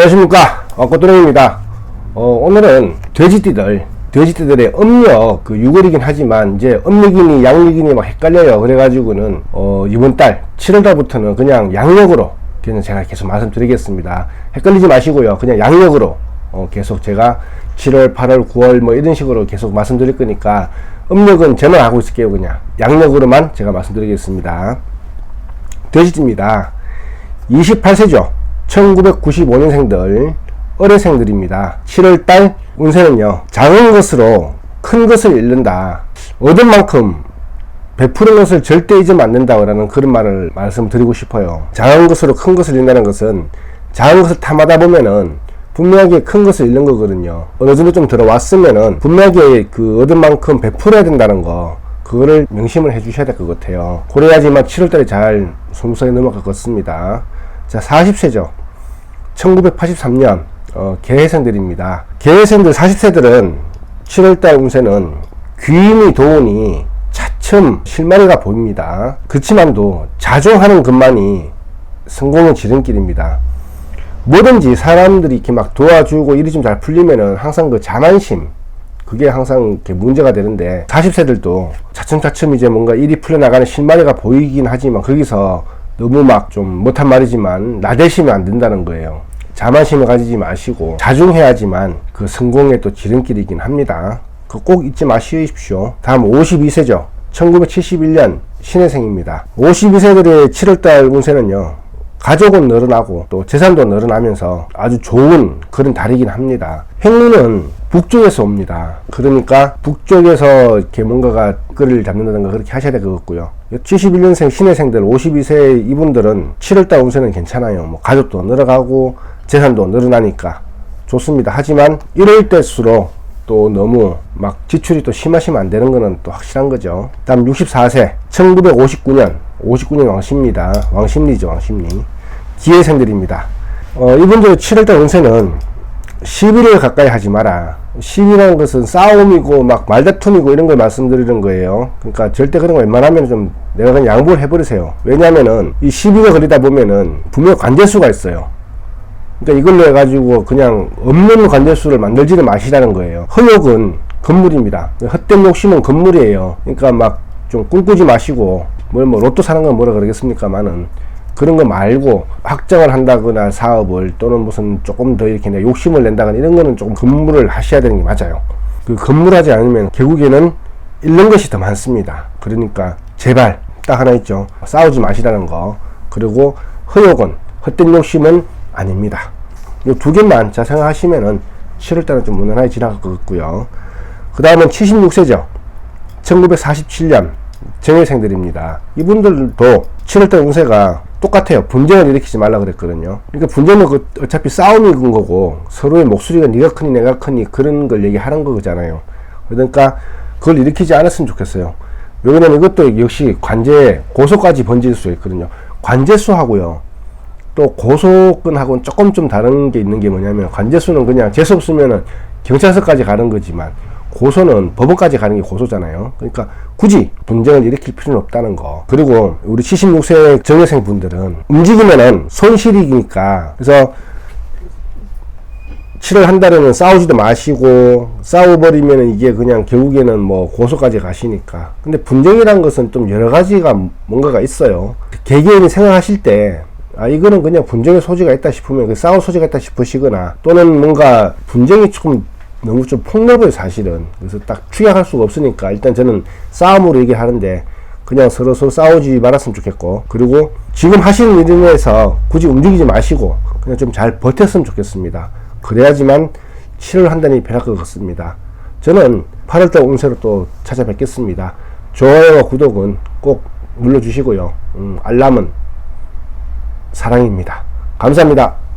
안녕하십니까. 어,꼬뚜렁입니다. 어, 오늘은 돼지띠들 돼지띠들의 음력 그 6월이긴 하지만 이제 음력이니 양력이니 막 헷갈려요. 그래가지고는 어, 이번 달 7월달부터는 그냥 양력으로 그냥 제가 계속 말씀드리겠습니다. 헷갈리지 마시고요. 그냥 양력으로 어, 계속 제가 7월 8월 9월 뭐 이런 식으로 계속 말씀드릴 거니까 음력은 저만 하고 있을게요 그냥. 양력으로만 제가 말씀드리겠습니다. 돼지띠입니다. 28세죠. 1995년생들, 어뢰생들입니다. 7월달 운세는요, 작은 것으로 큰 것을 잃는다. 얻은 만큼 베푸는 것을 절대 잊으면 안 된다라는 그런 말을 말씀드리고 싶어요. 작은 것으로 큰 것을 잃는다는 것은 작은 것을 탐하다 보면은 분명하게 큰 것을 잃는 거거든요. 어느 정도 좀 들어왔으면은 분명하게 그 얻은 만큼 베풀어야 된다는 거. 그거를 명심을 해 주셔야 될 것 같아요. 고려하지만 7월달에 잘 소무성에 넘어갈 것 같습니다. 자, 40세죠. 1983년, 어, 개해생들입니다. 개해생들 40세들은 7월달 운세는 귀인이 도우니 차츰 실마리가 보입니다. 그렇지만도 자중하는 것만이 성공의 지름길입니다. 뭐든지 사람들이 이렇게 막 도와주고 일이 좀 잘 풀리면은 항상 그 자만심, 그게 항상 이렇게 문제가 되는데 40세들도 차츰차츰 이제 뭔가 일이 풀려나가는 실마리가 보이긴 하지만 거기서 너무 막 좀 못한 말이지만 나대시면 안 된다는 거예요. 자만심을 가지지 마시고 자중해야지만 그 성공의 또 지름길이긴 합니다. 그 꼭 잊지 마시십시오. 다음 52세죠. 1971년 신해생입니다. 52세들의 7월달 운세는요. 가족은 늘어나고 또 재산도 늘어나면서 아주 좋은 그런 달이긴 합니다. 행운은 북쪽에서 옵니다. 그러니까 북쪽에서 이렇게 뭔가가 끌을 잡는다든가 그렇게 하셔야 될 것 같고요. 71년생 신혜생들 52세 이분들은 7월달 운세는 괜찮아요. 뭐 가족도 늘어가고 재산도 늘어나니까 좋습니다. 하지만 이럴 때일수록 또 너무 막 지출이 또 심하시면 안 되는 거는 또 확실한 거죠. 다음 64세 1959년 59년 왕십니다. 왕십리죠 왕십리 기회생들입니다. 어, 이분들의 7월달 운세는 11월 가까이 하지 마라. 10이라는 것은 싸움이고 막 말다툼이고 이런 걸 말씀드리는 거예요. 그러니까 절대 그런 거 웬만하면 좀 내가 그냥 양보를 해버리세요. 왜냐면은 이 12가 걸리다 보면은 분명 관제수가 있어요. 그러니까 이걸로 해가지고 그냥 없는 관제수를 만들지는 마시라는 거예요. 허욕은 건물입니다. 헛된 욕심은 건물이에요. 그러니까 막 좀 꿈꾸지 마시고 뭘 뭐 로또 사는 건 뭐라 그러겠습니까만은 그런 거 말고 확정을 한다거나 사업을 또는 무슨 조금 더 이렇게 내 욕심을 낸다거나 이런 거는 조금 건물을 하셔야 되는 게 맞아요. 그 건물하지 않으면 결국에는 잃는 것이 더 많습니다. 그러니까 제발 딱 하나 있죠. 싸우지 마시라는 거. 그리고 허욕은 헛된 욕심은 아닙니다. 이 두 개만 자 생각하시면은 7월달은 좀 무난하게 지나갈 것 같고요. 그 다음은 76세죠. 1947년 정예생들입니다. 이분들도 7월달 운세가 똑같아요. 분쟁을 일으키지 말라 그랬거든요. 그러니까 분쟁은 그 어차피 싸움이 건 거고 서로의 목소리가 네가 크니 내가 크니 그런 걸 얘기하는 거잖아요. 그러니까 그걸 일으키지 않았으면 좋겠어요. 왜냐면 이것도 역시 관제 고소까지 번질 수 있거든요. 관제수하고요. 또 고소건하고는 조금 좀 다른 게 있는 게 뭐냐면 관제수는 그냥 재수 없으면은 경찰서까지 가는 거지만 고소는 법원까지 가는 게 고소잖아요. 그러니까 굳이 분쟁을 일으킬 필요는 없다는 거. 그리고 우리 76세 정여생 분들은 움직이면은 손실이니까 그래서 7월 한 달에는 싸우지도 마시고 싸워버리면 이게 그냥 결국에는 뭐 고소까지 가시니까 근데 분쟁이란 것은 좀 여러 가지가 뭔가가 있어요 개개인이 생각하실 때 아, 이거는 그냥 분쟁의 소지가 있다 싶으면 그 싸울 소지가 있다 싶으시거나 또는 뭔가 분쟁이 조금 너무 좀 폭넓어요 사실은. 그래서 딱 추격할 수가 없으니까 일단 저는 싸움으로 얘기하는데 그냥 서로 서로 싸우지 말았으면 좋겠고 그리고 지금 하시는 일에서 굳이 움직이지 마시고 그냥 좀 잘 버텼으면 좋겠습니다. 그래야지만 7월 한 달이 변할 것 같습니다. 저는 8월달 운세로 또 찾아뵙겠습니다. 좋아요와 구독은 꼭 눌러주시고요. 음, 알람은 사랑입니다. 감사합니다